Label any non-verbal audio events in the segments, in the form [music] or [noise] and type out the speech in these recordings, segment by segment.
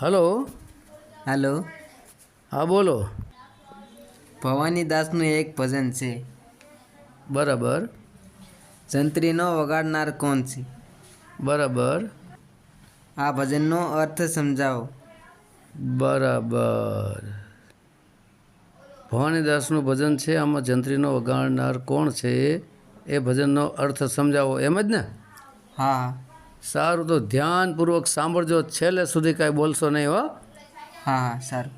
Hello. Hello. હા બોલો. ભવાની દાસનું એક ભજન છે. બરાબર. જંત્રીનો વગાડનાર કોણ છે? બરાબર. આ ભજનનો અર્થ સમજાવો. બરાબર. ભવાનીદાસનું ભજન છે આમાં જંત્રીનો વગાડનાર કોણ છે? એ ભજનનો અર્થ સમજાવો. એમ જ ને? હા. સારું તો ધ્યાનપૂર્વક સાંભળજો. છેલ્લે સુધી કાંઈ બોલશો નહીં હો. હા હા સારું.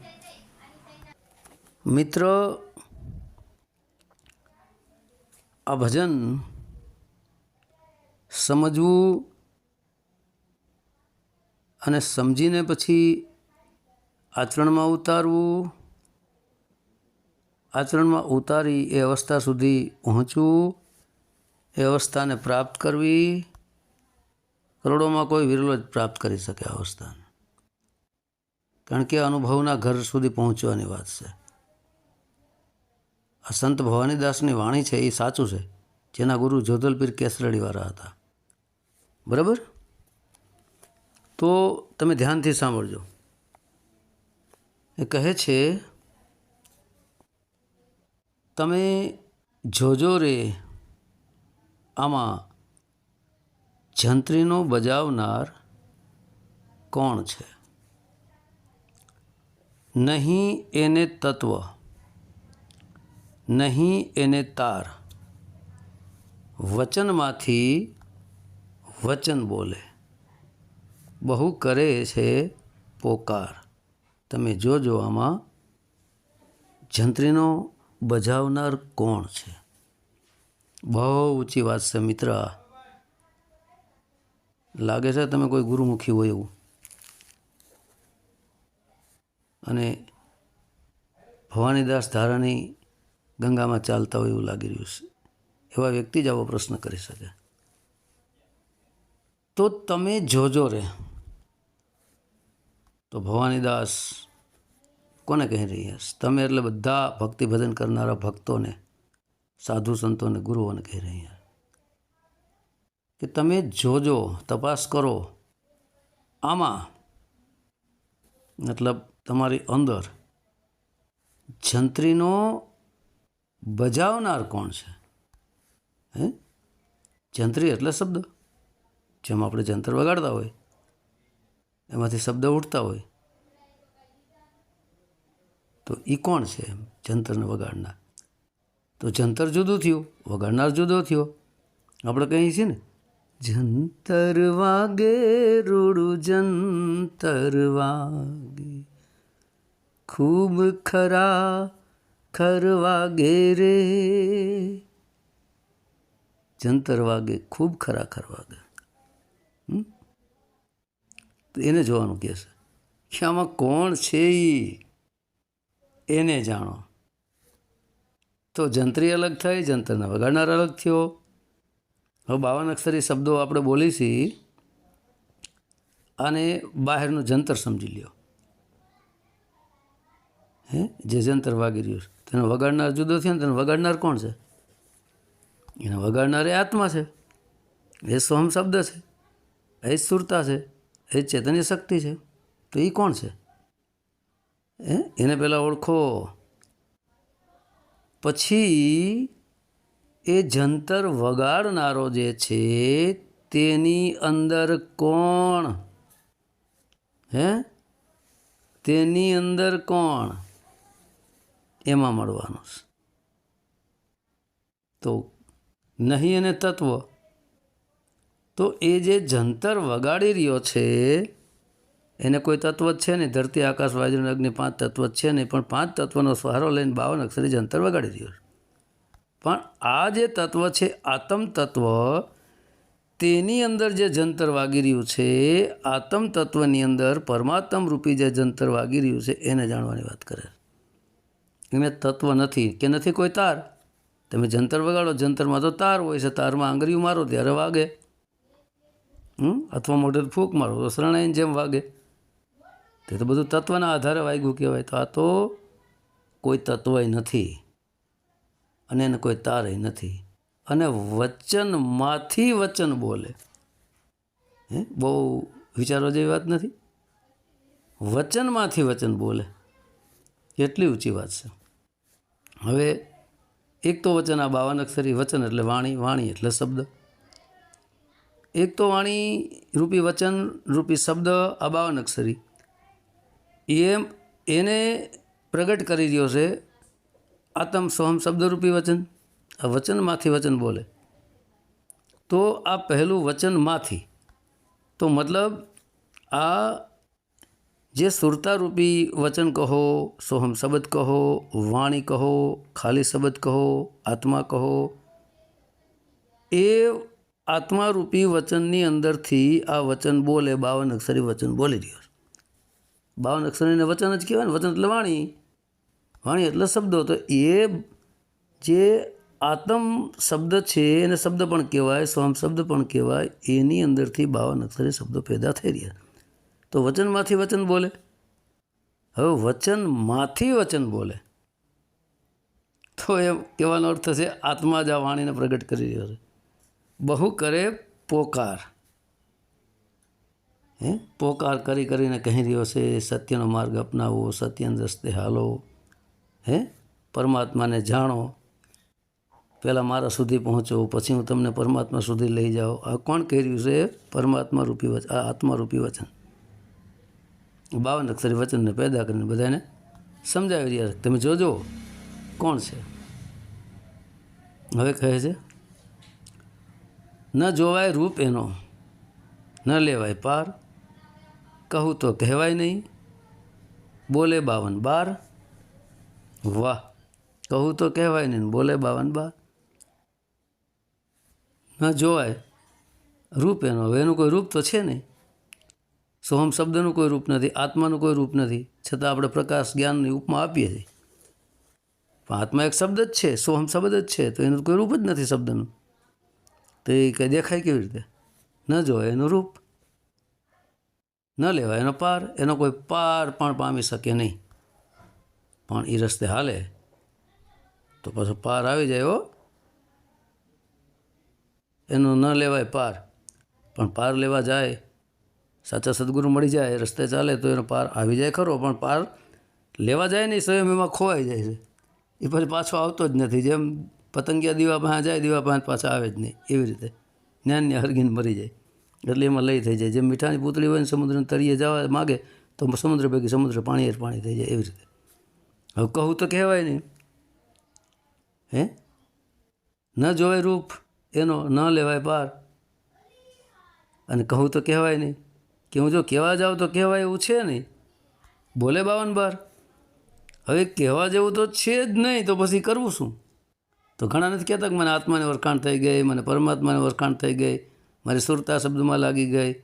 મિત્રો આ ભજન સમજવું અને સમજીને પછી આચરણમાં ઉતારવું આચરણમાં ઉતારી એ અવસ્થા સુધી પહોંચવું એ અવસ્થાને પ્રાપ્ત કરવી કરોડોમાં કોઈ વિરલો જ પ્રાપ્ત કરી શકે આ અવસ્થાને. કારણ કે અનુભવના ઘર સુધી પહોંચવાની વાત છે. આ સંત ભવાનીદાસની વાણી છે, એ સાચું છે. જેના ગુરુ જોધલપીર કેસરડીવાળા હતા. બરાબર? તો તમે ધ્યાનથી સાંભળજો. એ કહે છે, તમે જોજો રે આમાં જંત્રીનો બજાવનાર કોણ છે? નહીં એને તત્વ, નહીં એને તાર. વચનમાંથી વચન બોલે. બહુ કરે છે પોકાર. તમે જોજો આમાં જંત્રીનો બજાવનાર કોણ છે? બહુ ઊંચી વાત છે મિત્ર. લાગે છે તમે કોઈ ગુરુમુખી હોય એવું. અને ભવાનીદાસ ધારાની ગંગામાં ચાલતા હોય એવું લાગી રહ્યું છે. એવા વ્યક્તિ જ આવો પ્રશ્ન કરી શકે. તો તમે જોજો રે. તો ભવાનીદાસ કોને કહી રહ્યા છે? તમે એટલે બધા ભક્તિ ભજન કરનારા ભક્તોને, સાધુ સંતોને, ગુરુઓને કહી રહ્યા કે તમે જોજો, તપાસ કરો. આમાં મતલબ તમારી અંદર જંત્રીનો બજાવનાર કોણ છે? હે? જંત્રી એટલે શબ્દ. જેમ આપણે જંતર વગાડતા હોય, એમાંથી શબ્દ ઉઠતા હોય. તો એ કોણ છે જંતરને વગાડનાર. તો જંતર જુદું થયું, વગાડનાર જુદો થયો. આપણે કહીએ છીએ ને જંતર વાગે રૂડું જંતર વાગે ખૂબ ખરા ખર વાગે રે. જંતર વાગે ખૂબ ખરા ખર વાગે તો એને જોવાનું કહે છે, કે આમાં કોણ છે ઈ? એને જાણો. તો જંત્રી અલગ થઈ, જંતરના વગાડનાર અલગ થયો. હવે બાવન અક્ષરી શબ્દો આપણે બોલીશી અને બહારનું જંતર સમજી લ્યો. હે? જે જંતર વાગી રહ્યું છે. તેને વગાડનાર જુદો થયો ને તેને વગાડનાર કોણ છે? એને વગાડનાર એ આત્મા છે. એ સોમ શબ્દ છે. એ સુરતા છે. એ ચેતન્ય શક્તિ છે. તો એ કોણ છે? હે? એને પહેલાં ઓળખો. પછી એ જંતર વગાડનારો જે છે, તેની અંદર કોણ? હે? તેની અંદર કોણ? એમાં મળવાનું છે. તો નહીં અને તત્વ. તો એ જે જંતર વગાડી રહ્યો છે, એને કોઈ તત્વ જ છે નહીં. ધરતી, આકાશ, વાયુ અગ્નિ પાંચ તત્વ જ છે નહીં. પણ પાંચ તત્વનો સહારો લઈને બાવન અક્ષરે જંતર વગાડી રહ્યો છે. પણ આ જે તત્વ છે, આતમ તત્વ, તેની અંદર જે જંતર વાગી રહ્યું છે, આતમ તત્વની અંદર પરમાત્મ રૂપી જે જંતર વાગી રહ્યું છે, એને જાણવાની વાત કરે. એને તત્વ નથી કે નથી કોઈ તાર. તમે જંતર વગાડો, જંતરમાં તો તાર હોય છે, તારમાં આંગળીઓ મારો, ત્યારે વાગે. અથવા મોઢે ફૂંક મારો, તો શરણાઈને જેમ વાગે. તે તો બધું તત્વના આધારે વાગ્યું કહેવાય. તો આ તો કોઈ તત્વય નથી. અને એને કોઈ તારે નથી. અને વચનમાંથી વચન બોલે. હે? બહુ વિચારવા જેવી વાત નથી. વચનમાંથી વચન બોલે. કેટલી ઊંચી વાત છે. હવે એક તો વચન આ બાવન અક્ષરી વચન એટલે વાણી વાણી એટલે શબ્દ. એક તો વાણી રૂપી વચન, રૂપી શબ્દ આ બાવન અક્ષરી એમ એને પ્રગટ કરી રહ્યો છે આતમ સોહમ શબ્દરૂપી વચન, આ વચનમાંથી વચન બોલે. તો આ પહેલું વચનમાંથી, તો મતલબ આ જે સુરતારૂપી વચન કહો, સોહમ શબ્દ કહો, વાણી કહો, ખાલી શબ્દ કહો, આત્મા કહો, એ આત્મારૂપી વચનની અંદરથી આ વચન બોલે, બાવન અક્ષરી વચન બોલી રહ્યો છે. બાવન અક્ષરીને વચન જ કહેવાય ને, વચન એટલે વાણી. વાણી એટલે શબ્દો. તો એ જે આત્મ શબ્દ છે, એને શબ્દ પણ કહેવાય, સ્વામ શબ્દ પણ કહેવાય, એની અંદરથી બાવન અક્ષરે શબ્દો પેદા થઈ રહ્યા. તો વચનમાંથી વચન બોલે? હવે વચનમાંથી વચન બોલે. તો એમ કહેવાનો અર્થ છે, આત્મા જ આ વાણીને પ્રગટ કરી રહ્યો છે. બહુ કરે પોકાર. હે? પોકાર કરી કરીને કહી રહ્યો છે, સત્યનો માર્ગ અપનાવો, સત્યના રસ્તે હાલો. હે? પરમાત્માને જાણો પહેલાં મારા સુધી પહોંચો, પછી હું તમને પરમાત્મા સુધી લઈ જાઉં. આ કોણ કહી રહ્યું છે? પરમાત્મા રૂપી વચન આ આત્મારૂપી વચન. બાવન અક્ષરી વચનને પેદા કરીને બધાને સમજાવી રહ્યા તમે જોજો કોણ છે. હવે કહે છે, ન જોવાય રૂપ એનો, ન લેવાય પાર. કહું તો કહેવાય નહીં. બોલે બાવન બાર વાહ, કહું તો કહેવાય નહીં બોલે બાવન બા. ન જોવાય, રૂપ એનો, હવે એનું કોઈ રૂપ તો છે નહીં. સોહમ શબ્દનું કોઈ રૂપ નથી, આત્માનું કોઈ રૂપ નથી, છતાં આપણે પ્રકાશ જ્ઞાનની ઉપમા આપીએ છીએ. પણ આત્મા એક શબ્દ જ છે, સોહમ શબ્દ જ છે, તો એનું કોઈ રૂપ જ નથી શબ્દનું. તો એ કંઈ દેખાય કેવી રીતે? ન જોવાય એનું રૂપ. ન લેવાય એનો પાર, એનો કોઈ પાર પણ પામી શકે નહીં. પણ એ રસ્તે હાલે. તો પાછો પાર આવી જાય હો. એનો ન લેવાય પાર. પણ પાર લેવા જાય, સાચા સદગુરુ મળી જાય, રસ્તે ચાલે તો એનો પાર આવી જાય ખરો, પણ પાર લેવા જાય નહીં, સ્વયં એમાં ખોવાઈ જાય છે. એ પછી પાછો આવતો જ નથી. જેમ પતંગિયા દીવા પાસે જાય, દીવા પાસે પાછા આવે જ નહીં. એવી રીતે જ્ઞાનને હરગીને મરી જાય. એટલે એમાં લઈ થઈ જાય. જેમ મીઠાની પૂતળી હોય ને સમુદ્રને તળીએ જવા માગે, તો સમુદ્ર ભેગી સમુદ્ર પાણી પાણી થઈ જાય એવી રીતે. હવે કહું તો કહેવાય નહીં. હે? ન જોવાય રૂપ, એનો ન લેવાય પાર અને કહું તો કહેવાય નહીં કે હું જો કહેવા જાઉં તો કહેવાય એવું છે નહીં. બોલે બાવન બાર. હવે કહેવા જેવું તો છે જ નહીં, તો પછી કરવું શું? તો ઘણા નથી કહેતા કે મને આત્માને વરખાણ થઈ ગઈ, મને પરમાત્માને વરખાણ થઈ ગઈ, મારી સુરતા શબ્દમાં લાગી ગઈ,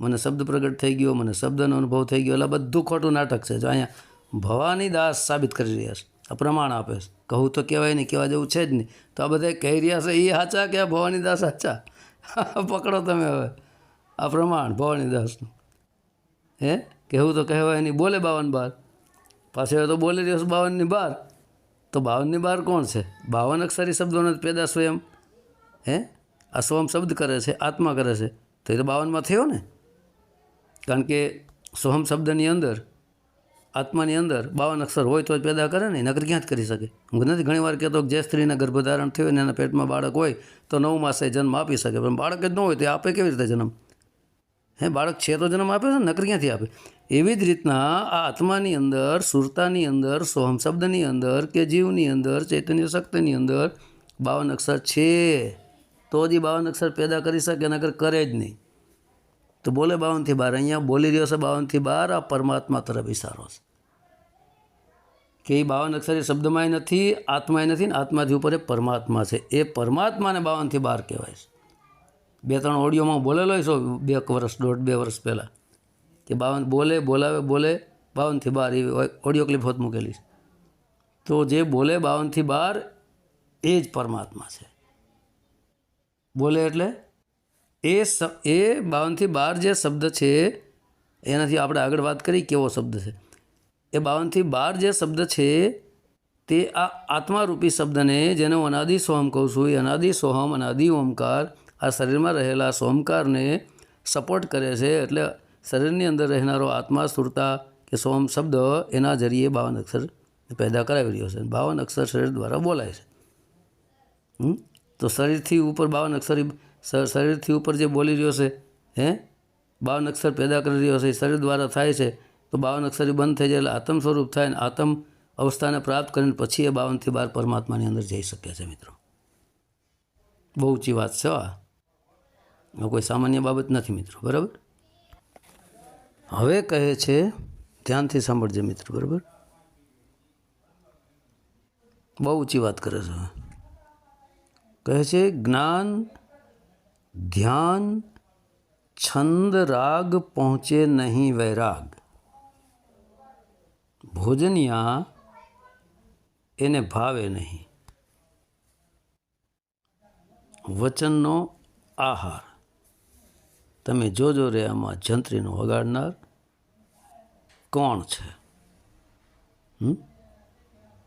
મને શબ્દ પ્રગટ થઈ ગયો, મને શબ્દનો અનુભવ થઈ ગયો. એટલે બધું ખોટું નાટક છે. જો અહીંયા ભવાની દાસ સાબિત કરી રહ્યા છે. પ્રમાણ આપે છે. કહું તો કહેવાય નહીં, કહેવા જેવું છે જ નહીં. તો આ બધા કહી રહ્યા છે એ સાચા કે આ ભવાની દાસ સાચા? [laughs] પકડો તમે હવે. આ પ્રમાણ ભવાની દાસનું હે? કહેવું તો કહેવાય નહીં. બોલે બાવન બાર. પાછળ તો બોલી રહ્યો છે બાવનની બાર. તો બાવનની બાર કોણ છે? બાવન અક્ષરી શબ્દોને પેદા સ્વયં. હે? આ સ્વમ શબ્દ કરે છે, આત્મા કરે છે. તો એ તો બાવનમાં થયો ને? કારણ કે સોહમ શબ્દની અંદર આત્માની અંદર બાવન અક્ષર હોય તો જ પેદા કરે ને નકર ક્યાં જ કરી શકે? હું નથી ઘણી વાર કહેતો કે જે સ્ત્રીને ગર્ભધારણ થયો ને એના પેટમાં બાળક હોય તો નવ માસે જન્મ આપી શકે, પણ બાળક જ ન હોય તો આપે કેવી રીતે જન્મ? હે, બાળક છે તો જન્મ આપે છે ને, નકર ક્યાંથી આપે? એવી જ રીતના આ આત્માની અંદર, સુરતાની અંદર, સોહમ શબ્દની અંદર કે જીવની અંદર, ચૈતન્ય શક્તિની અંદર બાવન અક્ષર છે. તો જ બાવન અક્ષર પેદા કરી શકે નકર કરે જ નહીં. તો બોલે બાવનથી બાર, અહીંયા બોલી રહ્યો છે બાવનથી બાર, આ પરમાત્મા તરફ ઇશારો છે. કે એ બાવન અક્ષર એ શબ્દમાંય નથી, આત્માય નથી ને આત્માથી ઉપર એ પરમાત્મા છે. એ પરમાત્માને બાવનથી બાર કહેવાય છે. બે ત્રણ ઓડિયોમાં બોલેલો છો, બે વર્ષ દોઢ, બે વર્ષ પહેલાં, કે બાવન બોલે, બોલાવે, બોલે, બાવનથી બાર એવી ઓડિયો ક્લિપ હોત મૂકેલી છે. તો જે બોલે બાવનથી બાર, એ જ પરમાત્મા છે. બોલે એટલે એ એ બાવનથી બાર જે શબ્દ છે, એનાથી આપણે આગળ વાત કરી કેવો શબ્દ છે. એ બાવનથી બાર જે શબ્દ છે, તે આ આત્મારૂપી શબ્દને જેને હું અનાદિ સોહમ કહું છું, એ અનાદિ સોહમ અનાદિ ઓમકાર, આ શરીરમાં રહેલા સોમકારને સપોર્ટ કરે છે, એટલે શરીરની અંદર રહેનારો આત્મા, સુરતા કે સોમ શબ્દ એના જરીએ બાવન અક્ષર પેદા કરાવી રહ્યો છે. બાવન અક્ષર શરીર દ્વારા બોલાય છે? તો શરીરથી ઉપર બાવન અક્ષર શરીરથી ઉપર જે બોલી રહ્યો છે, હે? બાવન અક્ષર પેદા કરી રહ્યો છે શરીર દ્વારા થાય છે. તો બાવન અક્ષરી બંધ થઈ જાય એટલે આત્મ સ્વરૂપ થાય અને આત્મ અવસ્થાને પ્રાપ્ત કરીને પછી એ બાવનથી બાર પરમાત્માની અંદર જઈ શકે છે મિત્રો. બહુ ઊંચી વાત છે આ કોઈ સામાન્ય બાબત નથી મિત્રો, બરાબર? હવે કહે છે, ધ્યાનથી સાંભળજે મિત્રો, બરાબર? બહુ ઊંચી વાત કરે છે કહે છે, જ્ઞાન, ધ્યાન, છંદ, રાગ પહોંચે નહીં વૈરાગ. ભોજનિયા એને ભાવે નહીં. વચનનો આહાર. તમે જોજો રે આમાં જંત્રીનો વગાડનાર કોણ છે?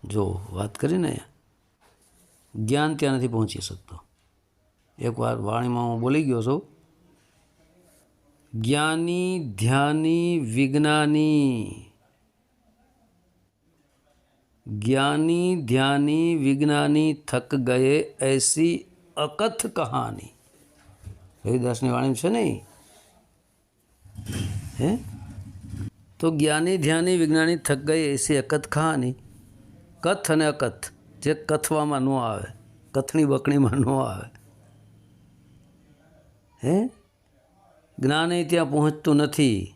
જો વાત કરીને જ્ઞાન ત્યાં નથી પહોંચી શકતો. એકવાર વાણીમાં હું બોલી ગયો છું. જ્ઞાની, ધ્યાની, વિજ્ઞાની. ज्ञानी ध्यानी विज्ञानी थक गए ऐसी અકથ કહાની રવિદાસની વાણી છે ને ઈ? હે તો જ્ઞાની ધ્યાની વિજ્ઞાની થક ગઈ એસી અકથ કહાની કથ અને અકથ જે કથવામાં ન આવે કથણી બકણીમાં ન આવે હે જ્ઞાન એ ત્યાં પહોંચતું નથી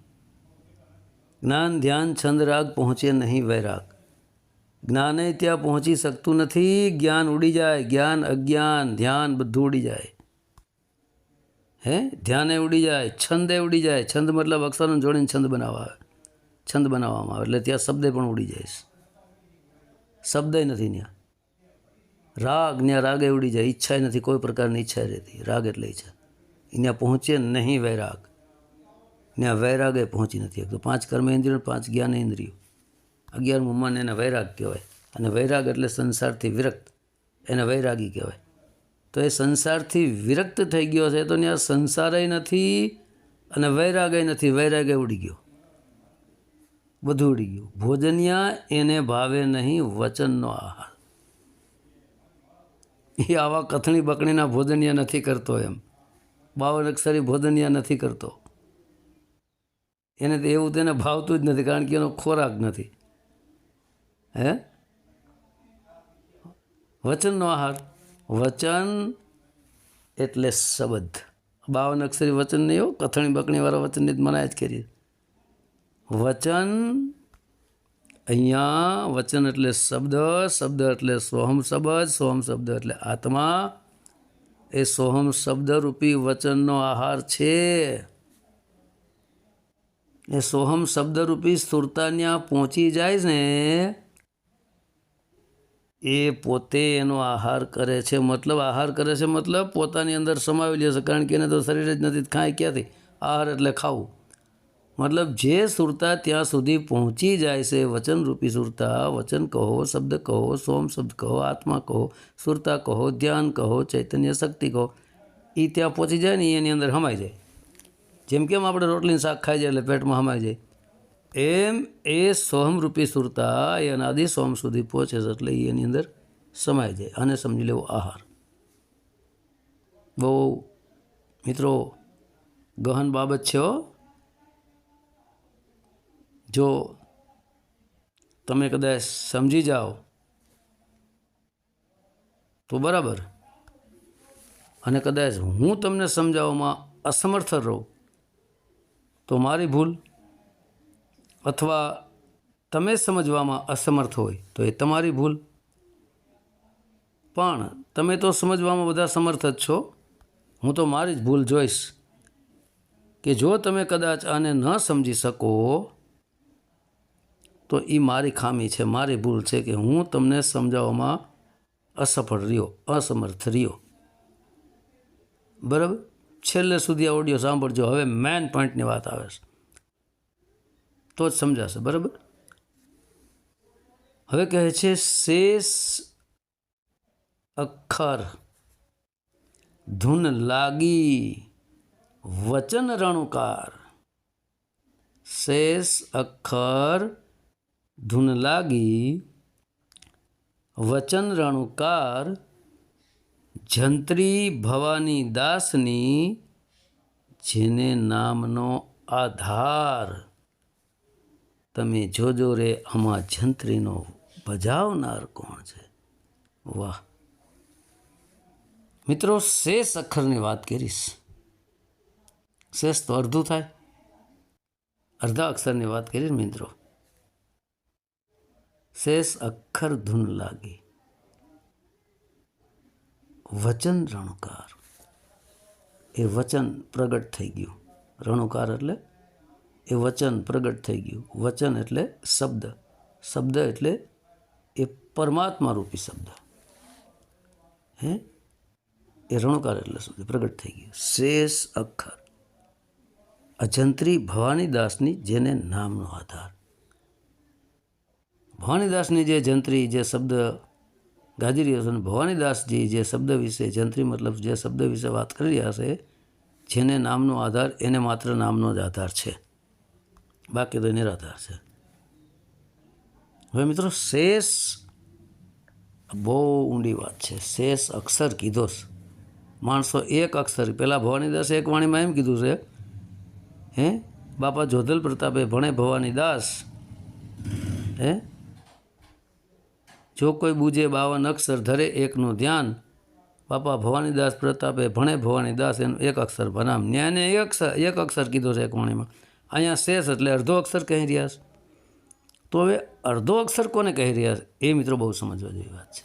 જ્ઞાન ધ્યાન છંદ રાગ પહોંચે નહીં વૈરાગ જ્ઞાને ત્યાં પહોંચી શકતું નથી. જ્ઞાન ઉડી જાય. જ્ઞાન અજ્ઞાન. ધ્યાન બધું ઉડી જાય. હે? ધ્યાને ઉડી જાય. છંદે ઉડી જાય. છંદ મતલબ અક્ષરને જોડીને છંદ બનાવવા. આવે છંદ બનાવવામાં આવે. એટલે ત્યાં શબ્દે પણ ઉડી જાય છે. નથી ત્યાં. રાગ ત્યાં રાગે ઉડી જાય. ઈચ્છા નથી. કોઈ પ્રકારની ઈચ્છા રહેતી. રાગ એટલે ઈચ્છા. ત્યાં પહોંચે નહીં વૈરાગ. ત્યાં વૈરાગે પહોંચી નથી તો પાંચ કર્મેન્દ્રિયો પાંચ જ્ઞાનેન્દ્રિયો અગિયારમું મન એને વૈરાગ કહેવાય. અને વૈરાગ એટલે સંસારથી વિરક્ત. એને વૈરાગી કહેવાય. તો એ સંસારથી વિરક્ત થઈ ગયો છે, તો ત્યાં સંસારય નથી અને વૈરાગય નથી. વૈરાગય ઉડી ગયો. બધું ઉડી ગયું. ભોજનિયા એને ભાવે નહીં વચનનો આહાર. એ આવા કથણી બકણીના ભોજનિયા નથી કરતો એમ. બાવન અક્ષરી ભોજનિયા નથી કરતો. એને એવું તેને ભાવતું જ નથી, કારણ કે એનો ખોરાક નથી. હે? વચનનો આહાર. વચન એટલે શબ્દ. બાવન અક્ષરી વચન નહીં એવું કથણી બકણીવાળા વચનની જ મનાય જ કરીએ. વચન અહીંયા વચન એટલે શબ્દ શબ્દ એટલે સોહમ શબ્દ સોહમ શબ્દ એટલે આત્મા. એ સોહમ શબ્દરૂપી વચનનો આહાર છે. એ સોહમ શબ્દરૂપી સ્થૂળતા ત્યાં પહોંચી જાય ને એ પોતે એનો આહાર કરે છે. મતલબ આહાર કરે છે મતલબ પોતાની અંદર સમાવી લે કારણ કે એને તો શરીર જ નથી. ખાય ક્યાંથી? આહાર એટલે ખાવું. મતલબ જે સુરતા ત્યાં સુધી પહોંચી જાય છે. વચનરૂપી સુરતા, વચન કહો, શબ્દ કહો, સોમ શબ્દ કહો, આત્મા કહો, સુરતા કહો, ધ્યાન કહો, ચૈતન્ય શક્તિ કહો એ ત્યાં પહોંચી જાય ને એની અંદર હમાઈ જાય. જેમ કેમ આપણે રોટલીનું શાક ખાઈ જાય એટલે પેટમાં હમાઈ જાય. એમ એ સોહમરૂપી સુરતા એ અનાદિ સોમ સુધી પહોંચે છે એટલે એની અંદર સમાઈ જાય અને સમજી લેવો આહાર. બહુ મિત્રો ગહન બાબત છે જો તમે કદાચ સમજી જાઓ તો બરાબર. અને કદાચ હું તમને સમજાવવામાં અસમર્થ રહું તો મારી ભૂલ અથવા તમે સમજવામાં અસમર્થ હોય, તો એ તમારી ભૂલ. પણ તમે તો સમજવામાં બધા સમર્થ જ છો. હું તો મારી જ ભૂલ જોઈશ કે જો તમે કદાચ આને ન સમજી શકો, તો એ મારી ખામી છે, મારી ભૂલ છે કે હું તમને સમજાવવામાં અસફળ રહ્યો, અસમર્થ રહ્યો. બરાબર? છેલ્લે સુધી આ ઓડિયો સાંભળજો. હવે મેન પોઈન્ટની વાત આવે છે. તો જ સમજાશે, બરાબર? હવે કહે છે, શેષ અખર, ધૂન લાગી, વચન રણુકાર. શેષ અખર, ધૂન લાગી, વચન રણુકાર, જંત્રી ભવાની દાસની, જેને નામનો આધાર. તમે જોજો રે, આમાં જંત્રીનો ભજાવનાર કોણ છે? વાહ. મિત્રો, શેષ અખરની વાત કરીશ. શેષ તો અડધું થાય. અડધા અક્ષરની વાત કરીશ, મિત્રો. શેષ અખર ધૂન લાગી. વચન રણુકાર. એ વચન પ્રગટ થઈ ગયું. રણુકાર એટલે એ વચન પ્રગટ થઈ ગયું. વચન એટલે શબ્દ. શબ્દ એટલે એ પરમાત્મા રૂપી શબ્દ. હે? એ રણુકાર એટલે શબ્દ પ્રગટ થઈ ગયું. શેષ અક્ષર અજંત્રી ભવાનીદાસની જેને નામનો આધાર. ભવાનીદાસની જે જંત્રી, જે શબ્દ ગાજી રહ્યો છે અને ભવાનીદાસજી જે શબ્દ વિશે, જંત્રી મતલબ જે શબ્દ વિશે વાત કરી રહ્યા છે, જેને નામનો આધાર, એને માત્ર નામનો જ આધાર છે. બાકી તો નિરાધાર છે. હવે મિત્રો શેષ, બહુ ઊંડી વાત છે. શેષ અક્ષર કીધો છે. માણસો એક અક્ષર. પહેલાં ભવાનીદાસે એક વાણીમાં એમ કીધું છે, હે, બાપા જોધલ પ્રતાપે ભણે ભવાની દાસ, હે, જો કોઈ બુજે બાવન અક્ષર ધરે એકનું ધ્યાન, બાપા ભવાનીદાસ પ્રતાપે ભણે ભવાની દાસ એનું એક અક્ષર ભનામ ન્યાયને એક અક્ષર એક અક્ષર કીધો છે એક વાણીમાં. અહીંયા શેષ એટલે અડધો અક્ષર કહી રહ્યા છે. તો હવે અડધો અક્ષર કોને કહી રહ્યા છે? એ મિત્રો બહુ સમજવા જેવી વાત છે.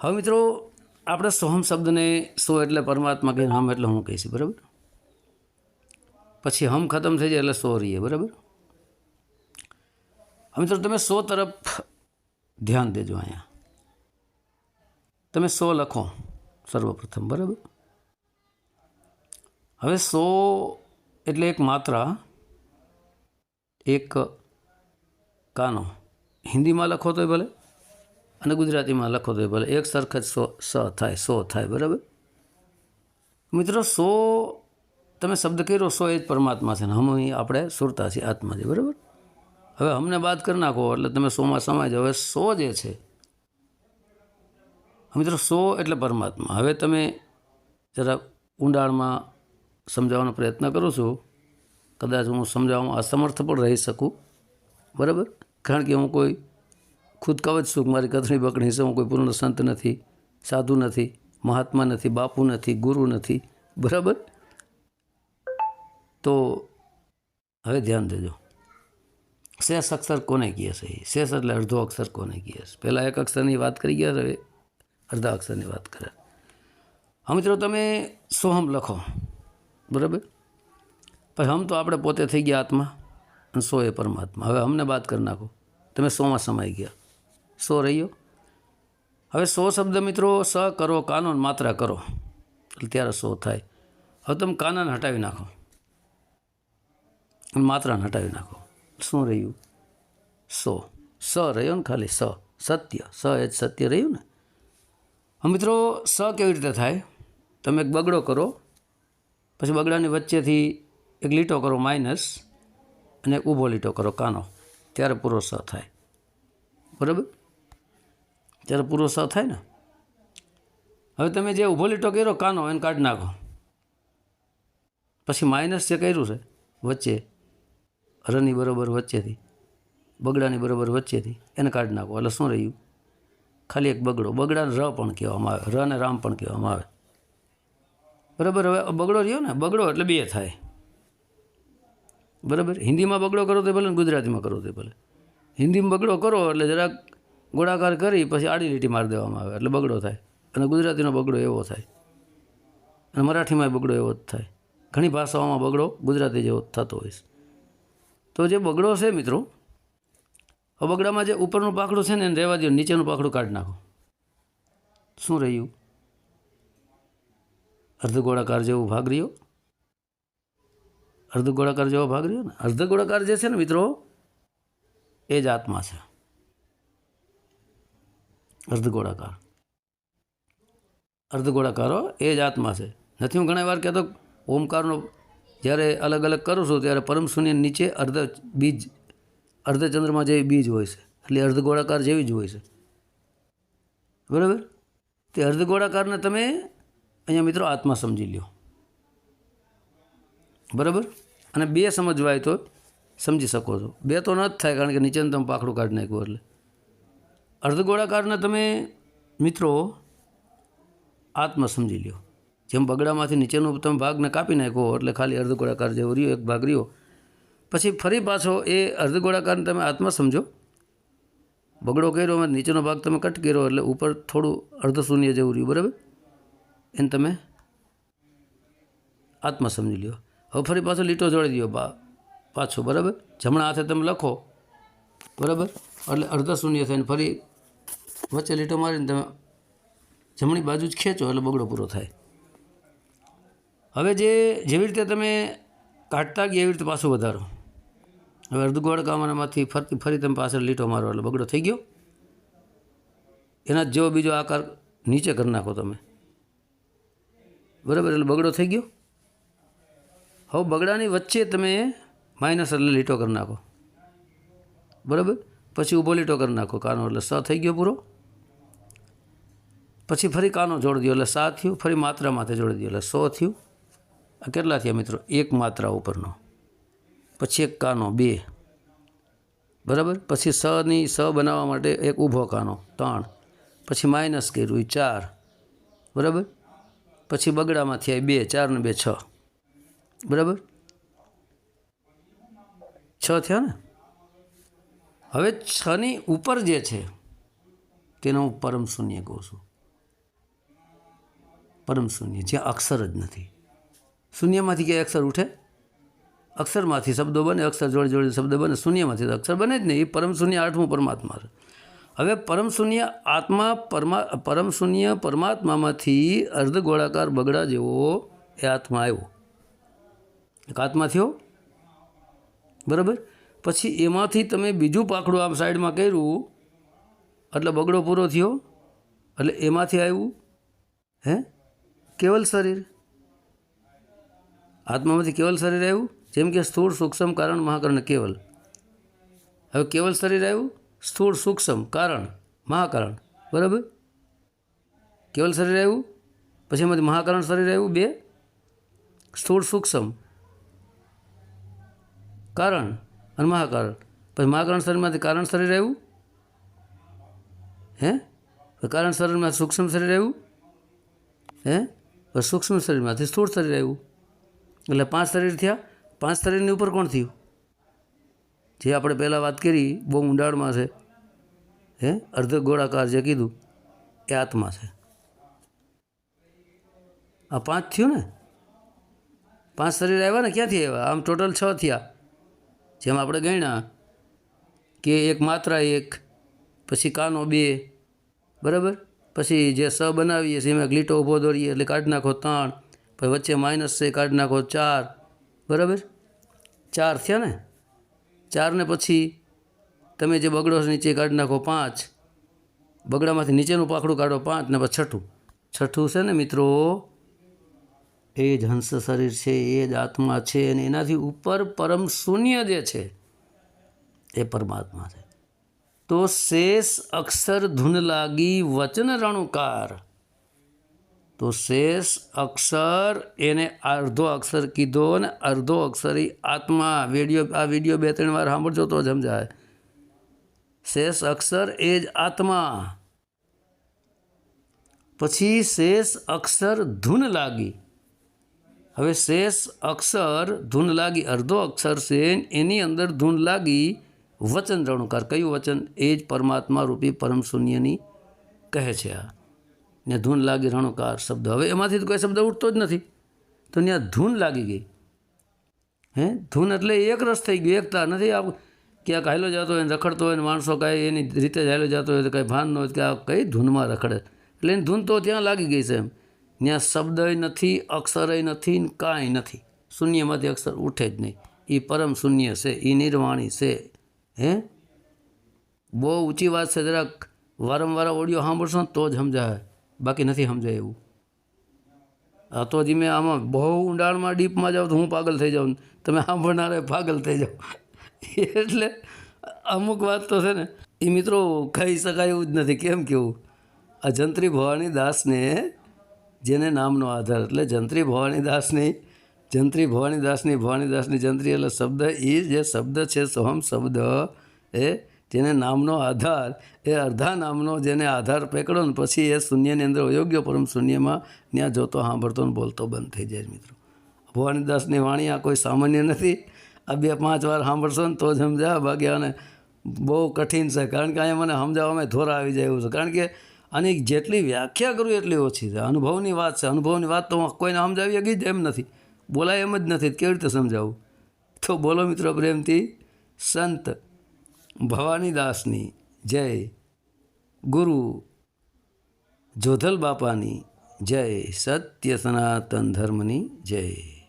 હવે મિત્રો, આપણે સોહમ શબ્દને સો એટલે પરમાત્મા કહીને હમ એટલે હું કહીશ, બરાબર? પછી હમ ખતમ થઈ જાય એટલે સો રહીએ, બરાબર? હવે મિત્રો, તમે સો તરફ ધ્યાન દેજો અહીંયા. તમે સો લખો સર્વપ્રથમ, બરાબર? હવે સો એટલે એક માત્રા, એક કાનો. હિન્દીમાં લખો તોય ભલે અને ગુજરાતીમાં લખો તોય ભલે. એક સરખ જ સો, સ થાય, સો થાય, બરાબર? મિત્રો, સો, તમે શબ્દ કર્યો, સો એ જ પરમાત્મા છે ને હમ આપણે સુરતા છીએ, આત્મા છે બરાબર? હવે અમને બાદ કરી નાખો, એટલે તમે સોમાં સમાય હવે સો જે છે, મિત્રો, સો એટલે પરમાત્મા. હવે તમે જરા ઊંડાણમાં સમજાવવાનો પ્રયત્ન કરું છું. કદાચ હું સમજાવવામાં અસમર્થ પણ રહી શકું. બરાબર? કારણ કે હું કોઈ ખુદ કવચ છું મારી કથણી બકણી છે હું કોઈ પૂર્ણ સંત નથી, સાધુ નથી, મહાત્મા નથી, બાપુ નથી, ગુરુ નથી. બરાબર? તો હવે ધ્યાન દેજો. શેષ અક્ષર કોને કહે છે? શેષ એટલે અડધો અક્ષર કોને કહે છે? પહેલાં એક અક્ષરની વાત કરી ગયા હવે અડધા અક્ષરની વાત કરે. મિત્રો, તમે સોહમ લખો. બરાબર? પછી હમ તો આપણે પોતે થઈ ગયા આત્મા અને સો એ પરમાત્મા. હવે અમને બાદ કરી નાખો. તમે સોમાં સમાઈ ગયા. સો રહ્યો? હવે સો શબ્દ મિત્રો, સ કરો કાનૂન માત્રા કરો. ત્યારે સો થાય. હવે તમે કાનાને હટાવી નાખો. માત્રાને હટાવી નાખો. શું રહ્યું? સો. સ રહ્યો ને ખાલી સ. સત્ય. સ એ જ સત્ય રહ્યું ને? હવે મિત્રો, સ કેવી રીતે થાય? તમે એક બગડો કરો. પછી બગડાની વચ્ચેથી એક લીટો કરો માઇનસ અને ઊભો લીટો કરો કાનો. ત્યારે પૂરો સ થાય. બરાબર? ત્યારે પૂરો સ થાય ને? હવે તમે જે ઊભો લીટો કર્યો કાનો, એને કાઢી નાખો. પછી માઇનસ જે કર્યું છે, વચ્ચે, રની બરોબર વચ્ચેથી, બગડાની બરોબર વચ્ચેથી, એને કાઢી નાખો. એટલે શું રહ્યું? ખાલી એક બગડો. બગડાને ર પણ કહેવામાં આવે. ર અને રામ પણ કહેવામાં આવે. બરાબર, હવે બગડો રહ્યો ને, બગડો એટલે બે થાય. બરાબર? હિન્દીમાં બગડો કરો તો ભલે ને ગુજરાતીમાં કરો તો ભલે. હિન્દીમાં બગડો કરો એટલે જરાક ગોળાકાર કરી પછી આડી લીટી મારી દેવામાં આવે, એટલે બગડો થાય. અને ગુજરાતીનો બગડો એવો થાય. અને મરાઠીમાં બગડો એવો જ થાય. ઘણી ભાષાઓમાં બગડો ગુજરાતી જેવો થતો હોય તો જે બગડો છે મિત્રો બગડામાં જે ઉપરનું પાખડું છે ને એને રહેવા દો નીચેનું પાખડું કાઢી નાખો. શું રહ્યું? અર્ધગોળાકાર જેવો ભાગ રહ્યો? અર્ધગોળાકાર જેવો ભાગ રહ્યો ને? અર્ધગોળાકાર જે છે ને મિત્રો, એ જ આત્મા છે. અર્ધગોળાકાર. અર્ધગોળાકારો, એ જ આત્મા છે. નથી હું ઘણી વાર કહેતો ઓમકારનો, જ્યારે અલગ અલગ કરું છું, ત્યારે પરમ નીચે અર્ધ બીજ, અર્ધચંદ્રમાં જેવી બીજ હોય છે, એટલે અર્ધ ગોળાકાર જેવી જ હોય છે. બરાબર? તે અર્ધ ગોળાકારને તમે અહીંયા મિત્રો આત્મા સમજી લ્યો. બરાબર? અને બે સમજવા હોય તો સમજી શકો છો. બે તો ન જ થાય કારણ કે નીચેનું તમે પાખડું કાઢી નાખ્યું એટલે. અર્ધ ગોળાકારને તમે મિત્રો આત્મા સમજી લ્યો. જેમ બગડામાંથી નીચેનો તમે ભાગને કાપી નાખો એટલે ખાલી અર્ધ ગોળાકાર જેવો રહ્યો, એક ભાગ રહ્યો. પછી ફરી પાછો એ અર્ધ ગોળાકારને તમે આત્મા સમજો. બગડો કર્યો નીચેનો ભાગ તમે કટ કર્યો એટલે ઉપર થોડું અર્ધ શૂન્ય જેવું રહ્યું, બરાબર? એને તમે? આત્મા સમજી લ્યો. હવે ફરી પાછો લીટો જોડી દો પાછો, બરાબર? જમણા હાથે તમે લખો. બરાબર? એટલે અડધા શૂન્ય થઈને ફરી વચ્ચે લીટો મારીને તમે જમણી બાજુ જ ખેંચો, એટલે બગડો પૂરો થાય. હવે જે જેવી રીતે તમે કાઢતા ગયા એવી રીતે પાછું વધારો. હવે અર્ધગોળ કામરામાંથી ફરતી ફરી તમે પાછળ લીટો મારો, એટલે બગડો થઈ ગયો. એના જેવો બીજો આકાર નીચે કરી નાખો તમે. બરાબર, એટલે બગડો થઈ ગયો? હવે બગડાની વચ્ચે તમે માઇનસ એટલે લીટો કરી નાખો. બરાબર? પછી ઊભો લીટો કરી નાખો કાનો, એટલે સ થઈ ગયો પૂરો. પછી ફરી કાનો જોડી દો, એટલે સા થયું, ફરી માત્રા માથે જોડી દો, એટલે સો થયું. આ કેટલા થયા મિત્રો? એક માત્રા ઉપરનો. પછી એક કાનો, બે. બરાબર? પછી સની સ બનાવવા માટે એક ઊભો કાનો, ત્રણ. પછી માઇનસ કર્યું ચાર. બરાબર? પછી બગડામાંથી આવી બે, ચાર ને બે, છ. બરાબર? છ થયા ને? હવે છની ઉપર જે છે, તેને હું પરમ શૂન્ય કહું છું. પરમ શૂન્ય, જ્યાં અક્ષર જ નથી. શૂન્યમાંથી ક્યાંય અક્ષર ઉઠે? અક્ષરમાંથી શબ્દો બને, અક્ષર જોડે જોડે શબ્દ બને, શૂન્યમાંથી તો અક્ષર બને જ નહીં. એ પરમ શૂન્ય આઠમું પરમાત્મા છે. હવે પરમ શૂન્ય આત્મા પરમા પરમશૂન્ય પરમાત્મામાંથી અર્ધ ગોળાકાર બગડા જેવો એ આત્મા આવ્યો. એક આત્મા થયો. બરાબર? પછી એમાંથી તમે બીજું પાકડું આમ સાઈડમાં કર્યું, એટલે બગડો પૂરો થયો. એટલે એમાંથી આવ્યું, હે? કેવલ શરીર. આત્મામાંથી કેવલ શરીર આવ્યું? જેમ કે સ્થૂળ, સૂક્ષ્મ કારણ, મહાકરણ, કેવલ. હવે કેવલ શરીર આવ્યું? સ્થૂળ સૂક્ષ્મ કારણ, મહાકારણ. બરાબર? કેવલ શરીર આવ્યું? પછી એમાંથી મહાકારણ શરીર આવ્યું? બે. સ્થૂળ સૂક્ષ્મ કારણ અને મહાકારણ. પછી મહાકારણ શરીરમાંથી કારણ શરીર આવ્યું? હે? કારણ શરીરમાં સૂક્ષ્મ શરીર આવ્યું? હે? પછી સૂક્ષ્મ શરીરમાંથી સ્થૂળ શરીર આવ્યું? એટલે પાંચ શરીર થયા. પાંચ શરીરની ઉપર કોણ થયું? જે આપણે પહેલાં વાત કરી, બહુ ઊંડાણમાં છે. હે? અર્ધ ગોળાકાર જે કીધું, એ આત્મા છે. આ પાંચ થયું ને? પાંચ શરીર આવ્યા ને ક્યાંથી આવ્યા? આમ ટોટલ છ થયા. જેમ આપણે ગણ્યા કે એક માત્રા એક, પછી કાનો બે, બરાબર? પછી જે સ બનાવીએ છીએ, એમાં ગ્લીટો ઊભો દોરીએ, એટલે કાઢી નાખો ત્રણ, પછી વચ્ચે માઇનસ છે, કાઢી નાખો ચાર, બરાબર? ચાર થયા ને? ચારને પછી તમે જે બગડો નીચે કાઢી નાખો પાંચ. બગડામાંથી નીચેનું પાખડું કાઢો પાંચ ને પછી છઠ્ઠું. છઠ્ઠું છે ને મિત્રો, એ જ હંસ શરીર છે, એ જ આત્મા છે અને એનાથી ઉપર પરમ શૂન્ય જે છે, એ પરમાત્મા છે. તો શેષ અક્ષર ધૂન લાગી વચન રણુકાર. તો શેષ અક્ષર એને અર્ધો અક્ષર કીધો ને અર્ધો અક્ષર એ આત્મા. વીડિયો આ વીડિયો બે ત્રણ વાર સાંભળજો તો સમજાય. શેષ અક્ષર એ જ આત્મા. પછી શેષ અક્ષર ધૂન લાગી. હવે શેષ અક્ષર ધૂન લાગી અર્ધો અક્ષર છે એની અંદર ધૂન લાગી. વચન રણુકાર, કયું વચન? એ જ પરમાત્મા રૂપી પરમ શૂન્યની કહે છે આ. ને ધૂન લાગી રણુકાર શબ્દ. હવે એમાંથી તો કોઈ શબ્દ ઉઠતો જ નથી. તો ત્યાં ધૂન લાગી ગઈ. હે? ધૂન એટલે એક રસ થઈ ગયું, એકતા. નથી આ ક્યાંક હાલો જતો હોય ને રખડતો હોય ને માણસો કાંઈ એની રીતે જ હાલો જતો હોય તો કાંઈ ભાન ન હોય કે આ કઈ ધૂનમાં રખડે? એટલે એની ધૂન તો ત્યાં લાગી ગઈ છે એમ. ત્યાં શબ્દય નથી, અક્ષરય નથી ને કાંઈ નથી. શૂન્યમાંથી અક્ષર ઉઠે જ નહીં. એ પરમ શૂન્ય છે એ નિર્વાણી છે. હે? બહુ ઊંચી વાત છે જરાક. વારંવાર ઓડિયો સાંભળશો તો જ સમજાય. બાકી નથી સમજાય એવું. આ તો હજી મેં આમાં બહુ ઊંડાણમાં ડીપમાં જાઉં તો હું પાગલ થઈ જાઉં. તમે સાંભળનારે પાગલ થઈ જાઓ. એટલે અમુક વાત તો છે ને એ મિત્રો કહી શકાય એવું જ નથી. કેમ કેવું આ જંત્રી ભવાની દાસને જેને નામનો આધાર, એટલે જંત્રી ભવાની દાસની, જંત્રી ભવાની દાસની ભવાની દાસની જંત્રી એટલે શબ્દ એ જે શબ્દ છે સોહમ શબ્દ એ જેને નામનો આધાર એ અર્ધા નામનો જેને આધાર પકડો ને પછી એ શૂન્યની અંદર અયોગ્ય પરમ શૂન્યમાં ત્યાં જોતો સાંભળતો ને બોલતો બંધ થઈ જાય મિત્રો. ભવાનીદાસની વાણી આ કોઈ સામાન્ય નથી. આ બે પાંચ વાર સાંભળશો ને તો જ સમજાય બાકી આને બહુ કઠિન છે. કારણ કે અહીંયા મને સમજાવવામાં ધોરા આવી જાય એવું છે. કારણ કે આની જેટલી વ્યાખ્યા કરું એટલી ઓછી છે. અનુભવની વાત છે. અનુભવની વાત તો કોઈને સમજાવી ગઈ જ એમ નથી. બોલાય એમ જ નથી. કેવી રીતે સમજાવું? તો બોલો મિત્રો પ્રેમથી, સંત ભવાનીદાસની જય ગુરુ જોધલ બાપાની જય સત્ય સનાતન ધર્મની જય.